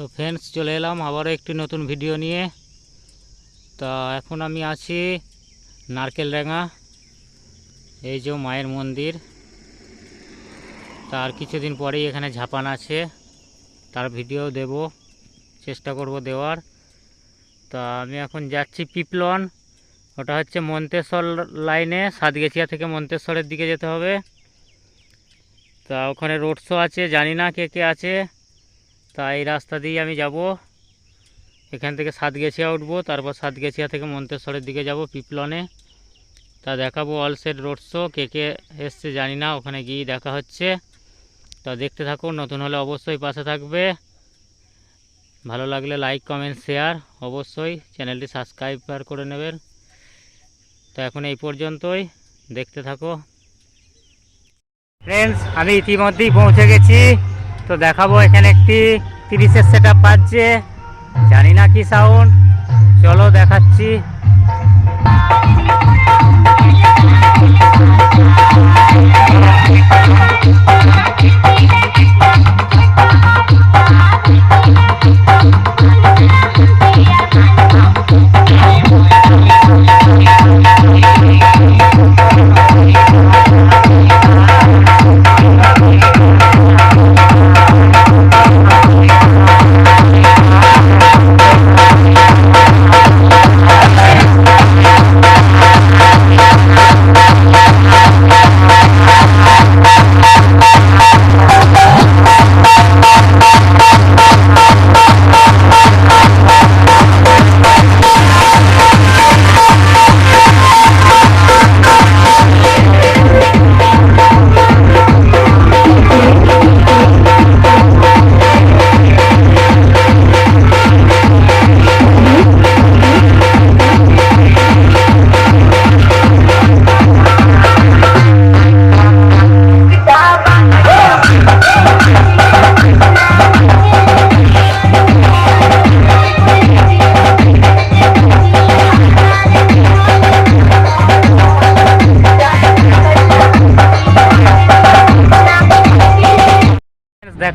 তো ফ্রেন্ডস চলে এলাম আবারও একটি নতুন ভিডিও নিয়ে। তা এখন আমি আছি নারকেল ডাঙা এই যে মায়ের মন্দির। তার কিছুদিন পরেই এখানে ঝাপান আছে। তার ভিডিও দেব, চেষ্টা করব দেওয়ার। তা আমি এখন যাচ্ছি পিপলন, ওটা হচ্ছে মন্তেশ্বর লাইনে সাতগেছিয়া থেকে মন্তেশ্বরের দিকে যেতে হবে। তা ওখানে রোড শো আছে, জানি না কে কে আছে। তা এই রাস্তা দিয়ে আমি যাব। এখান থেকে সাতগেছিয়া উঠবো, তারপর সাতগেছিয়া থেকে মন্তেশ্বরের দিকে যাব পিপলনে। তা দেখাবো অল সেট রোড শো কে কে এসছে জানি না, ওখানে গিয়ে দেখা হচ্ছে। তা দেখতে থাকুন নতুন হলে অবশ্যই পাশে থাকবে। ভালো লাগলে লাইক কমেন্ট শেয়ার অবশ্যই চ্যানেলটি সাবস্ক্রাইব করে নেবেন। তো এখন এই পর্যন্তই, দেখতে থাকো। ফ্রেন্ডস আমি ইতিমধ্যেই পৌঁছে গেছি। তো দেখাবো এখানে একটি তিরিশের সেট আপ বাজছে। জানি না কি সাউন্ড চলো দেখাচ্ছি।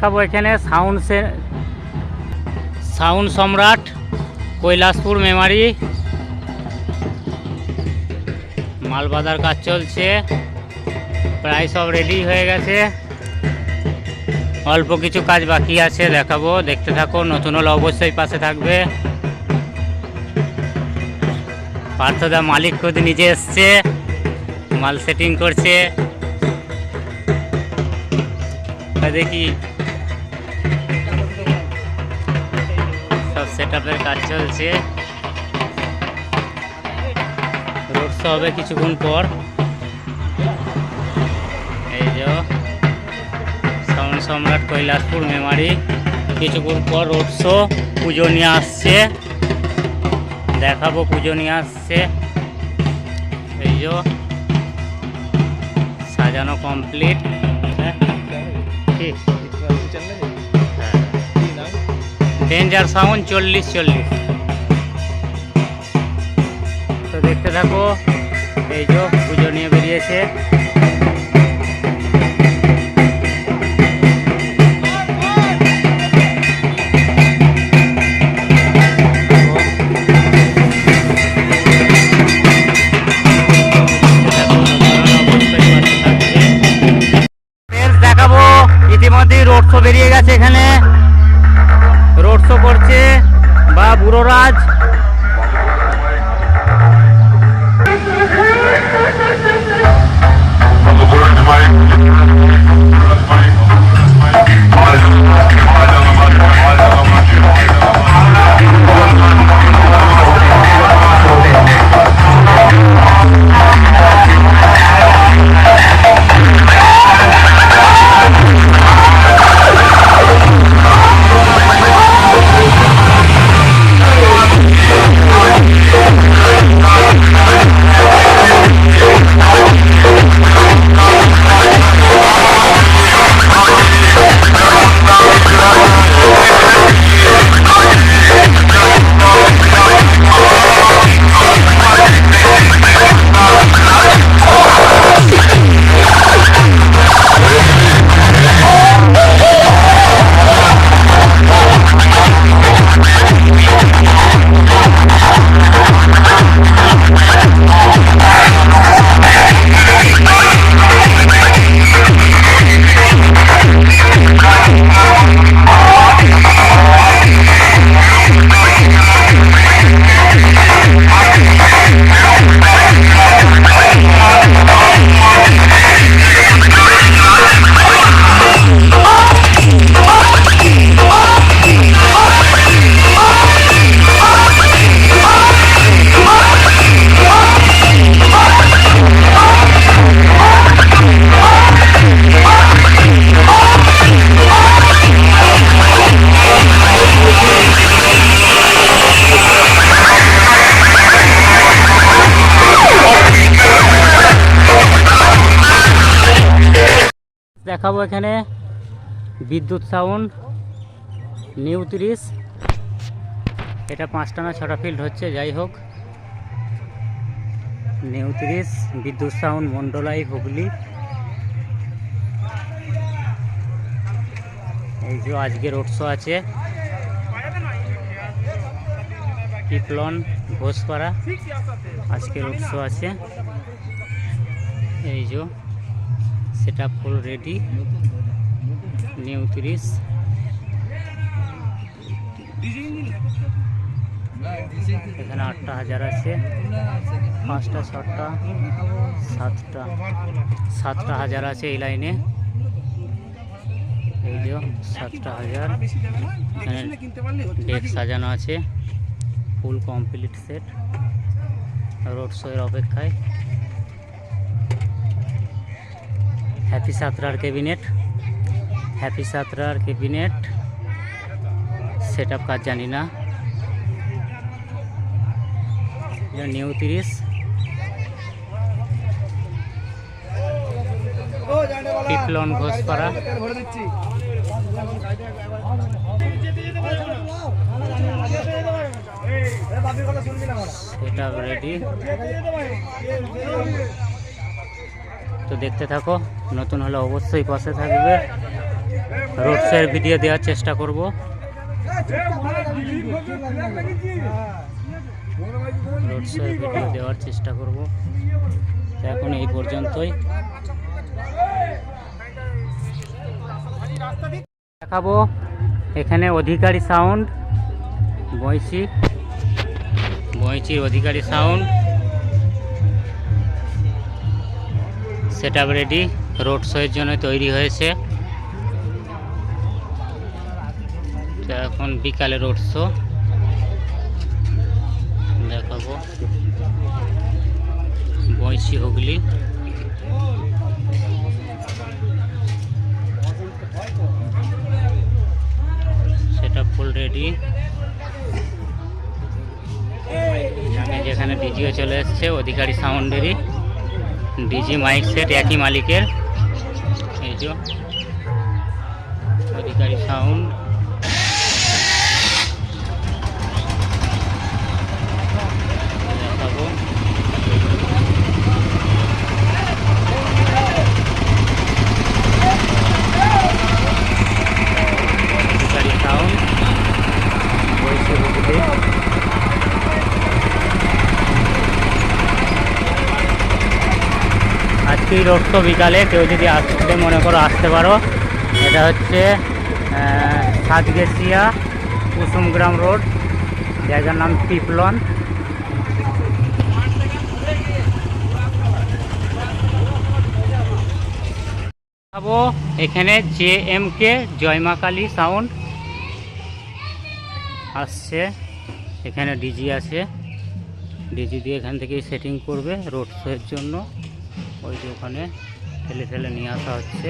দেখাবো এখানে সাউন্ড সাউন্ড সম্রাট, কৈলাসপুর মেমারি। মাল বাঁধার কাজ চলছে। প্রায় সব রেডি হয়ে গেছে। অল্প কিছু কাজ বাকি আছে, দেখাবো। দেখতে থাকো, নতুন হলে অবশ্যই পাশে থাকবে। পার্থদা মালিক খোদ নিজে এসছে। মাল সেটিং করছে। দেখি সব সেট কাজ চলছে। রোড শো হবে কিছুক্ষণ পর। এই যে সাউন্ড সম্রাট কৈলাসপুর মেমারি। কিছুক্ষণ পর রোড শো পুজো নিয়ে আসছে। দেখাবো পুজো নিয়ে আসছে। এই যে সাজানো কমপ্লিট ঠিক। ডেঞ্জার সাউন্ড চল্লিশ চল্লিশ। তো দেখতে থাকো এই যে পুজো নিয়ে বেরিয়েছে। দেখাবো এখানে বিদ্যুৎ সাউন্ড, নিউ তিরিশ। এটা পাঁচটা না ছটা ফিল্ড হচ্ছে, যাই হোক। নিউ তিরিশ, বিদ্যুৎ সাউন্ড মন্ডলাই হুগলি। এই যে আজকে রোড শো আছে। পিপলন ঘোষপাড়া, আজকে রোড শো আছে। এই যে। সেটা ফুল রেডি নিউ তিরিশ। এখানে আটটা হাজার আছে। পাঁচটা, ছটা, সাতটা। সাতটা হাজার আছে এই লাইনে। এই যে সাতটা হাজার। ডেক সাজানো আছে। ফুল কমপ্লিট সেট রোড শোয়ের অপেক্ষায়। হ্যাপি সাঁতরার ক্যাবিনেট হ্যাপি সাঁতরার ক্যাবিনেট সেট আপ কাজ জানি না। নিউ তিরিশ। পিপলন ঘোষপাড়া সেটা রেডি তো দেখতে থাকো, নতুন হলে অবশ্যই পাশে থাকবে। রোড শোয়ের ভিডিও দেওয়ার চেষ্টা করব। রোড শোয়ের ভিডিও দেওয়ার চেষ্টা করব। এখন এই পর্যন্তই। দেখাবো এখানে Adhikari sound Boinchi. বইচির Adhikari sound set up ready road শোয়ের জন্য তৈরি হয়েছে। এখন বিকালে রোড শো দেখাবো। বইচি হুগলি। সেটা ফুল রেডি যেখানে ডিজিও চলে এসছে, অধিকারী সাউন্ডেরই ডিজি মাইক সেট একই মালিকের এই যে অধিকারী সাউন্ড দেখাবো অধিকারী সাউন্ড বইছে হুগলি রোড শো বিকালে কেউ যদি আসতে মনে করো আসতে পারো এটা হচ্ছে আহ, সাতগেছিয়া কুসুমগ্রাম রোড জায়গার নাম পিপলন এখানে J M K Joyma Kali sound আসছে। এখানে ডিজি আছে। ডিজি দিয়ে এখান থেকে সেটিং করবে রোড শোয়ের জন্য। ওই যে ওখানে ঠেলে ঠেলে নিয়ে আসা হচ্ছে।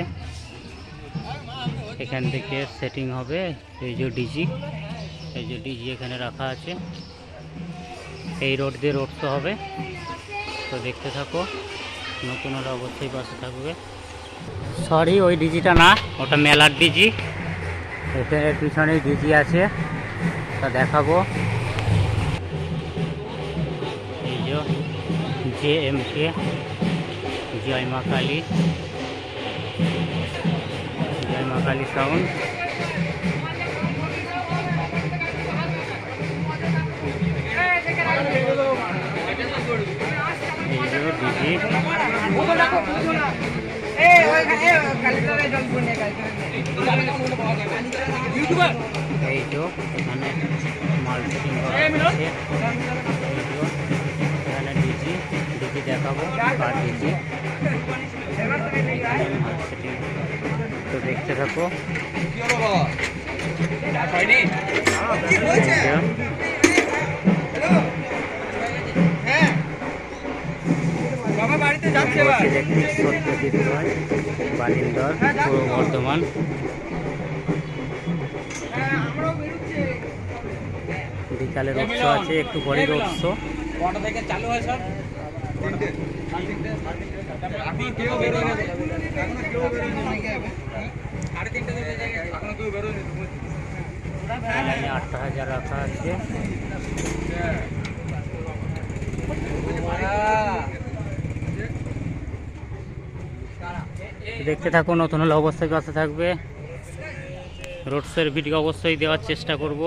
এখান থেকে সেটিং হবে এই যে ডিজি এই যে ডিজি এখানে রাখা আছে। এই রোড দিয়ে রোড তো হবে। তো দেখতে থাকো, নতুন ওরা অবশ্যই পাশে থাকবে। সরি ওই ডিজিটা না, ওটা মেলার ডিজি এখানে পিছনে ডিজি আছে, তা দেখাবো। এই যে জে এম কে জয় মা কালী জয় মা কালী সাউন্ড এই এই এখানে মাল সেটিং করা হচ্ছে এখানে ডিজি ডিজি দেখাবো কার ডিজি তো দেখতে থাকো। পূর্ব বর্ধমান। বিকালের উৎস আছে একটু পরের উৎস। কটা থেকে চালু হয় সব? আটটা হাজার আছে দেখতে থাকুন, নতুন হলে অবশ্যই পাশে থাকবে। রোড শোয়ের ভিডিও অবশ্যই দেওয়ার চেষ্টা করব।